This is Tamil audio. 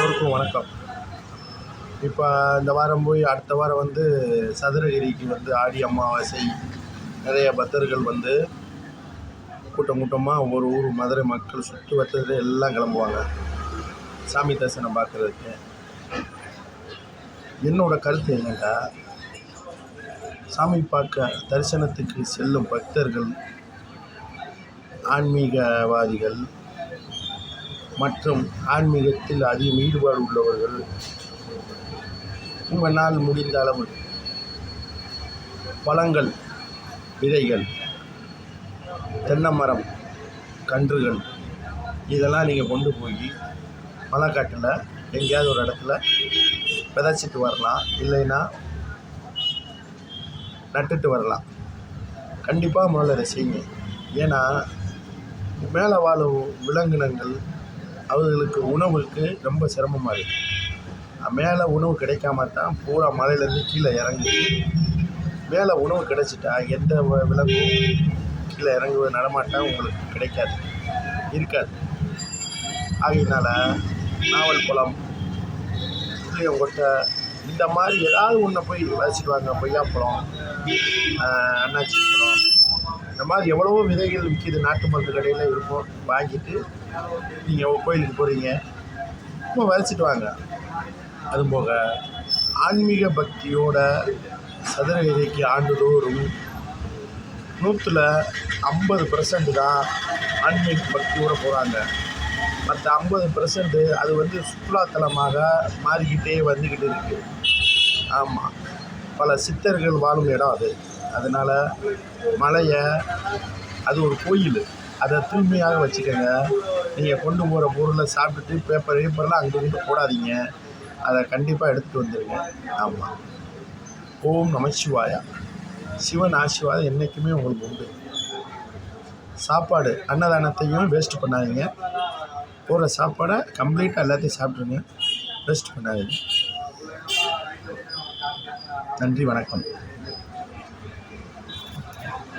எல்லோருக்கும் வணக்கம். இப்போ இந்த வாரம் போய் அடுத்த வாரம் வந்து சதுரகிரிக்கு வந்து ஆடி அமாவாசை நிறைய பக்தர்கள் வந்து கூட்டம் கூட்டமாக ஒவ்வொரு ஊர் மதுரை மக்கள் சுற்று வட்டத்தில் எல்லாம் கிளம்புவாங்க. சாமி தரிசனம் பார்க்குறதுக்கு. என்னோடய கருத்து என்னென்னா சாமி பார்க்க தரிசனத்துக்கு செல்லும் பக்தர்கள் ஆன்மீகவாதிகள் மற்றும் ஆன்மீகத்தில் அதிகம் ஈடுபாடு உள்ளவர்கள் உங்களால் முடிந்த அளவு பழங்கள் விதைகள் தென்னை மரம் கன்றுகள் இதெல்லாம் நீங்கள் கொண்டு போய் மலைக்காட்டில் எங்கேயாவது ஒரு இடத்துல விதைச்சிட்டு வரலாம். இல்லைன்னா நட்டுட்டு வரலாம். கண்டிப்பாக முதல்ல இதை செய்யுங்க. ஏன்னா மேலே வாழும் விலங்கினங்கள் அவர்களுக்கு உணவுக்கு ரொம்ப சிரமமாக இருக்குது மேலே உணவு கிடைக்காம தான் பூரா மலையிலேருந்து கீழே இறங்குது மேலே உணவு கிடைச்சிட்டா எந்த வ- விலங்கும் கீழே இறங்குவது நடமாட்டம் உங்களுக்கு கிடைக்காது. இருக்காது. ஆகையினால நாவல் பழம் புளியங்கொட்டை இந்த மாதிரி ஏதாவது ஒன்றை போய் வச்சுட்டு வாங்க. கொய்யாப்பழம் அண்ணாச்சி பழம் இந்த மாதிரி எவ்வளவோ விதைகள் விற்கிது நாட்டு மருந்து கடையில் இருக்கும் வாங்கிட்டு நீங்கள் கோயிலுக்கு போகிறீங்க ரொம்ப வரைச்சிட்டு வாங்க. அது போக ஆன்மீக பக்தியோட சதுரகிரிக்கு ஆண்டுதோறும் நூற்றில் ஐம்பது பர்சன்ட் தான் ஆன்மீக பக்தியோடு போகிறாங்க மற்ற ஐம்பது பர்சன்ட்டு அது வந்து சுற்றுலாத்தலமாக மாறிக்கிட்டே வந்துக்கிட்டு இருக்குது ஆமாம் பல சித்தர்கள் வாழும் இடம் அது. அதனால் மலையை அது ஒரு கோயில். அதை தூய்மையாக வச்சுக்கோங்க. நீங்கள் கொண்டு போகிற பொருளை சாப்பிட்டுட்டு பேப்பர் பேப்பர்லாம் அங்கே இருந்து போடாதீங்க. அதை கண்டிப்பாக எடுத்துகிட்டு வந்துடுங்க ஆமாம் ஓம் நமசிவாயா சிவன் ஆசிர்வாதம் என்றைக்குமே உங்களுக்கு உண்டு. சாப்பாடு அன்னதானத்தையும் வேஸ்ட் பண்ணாதீங்க. போகிற சாப்பாடை கம்ப்ளீட்டாக எல்லாத்தையும் சாப்பிட்ருங்க வேஸ்ட் பண்ணாதீங்க. நன்றி வணக்கம்.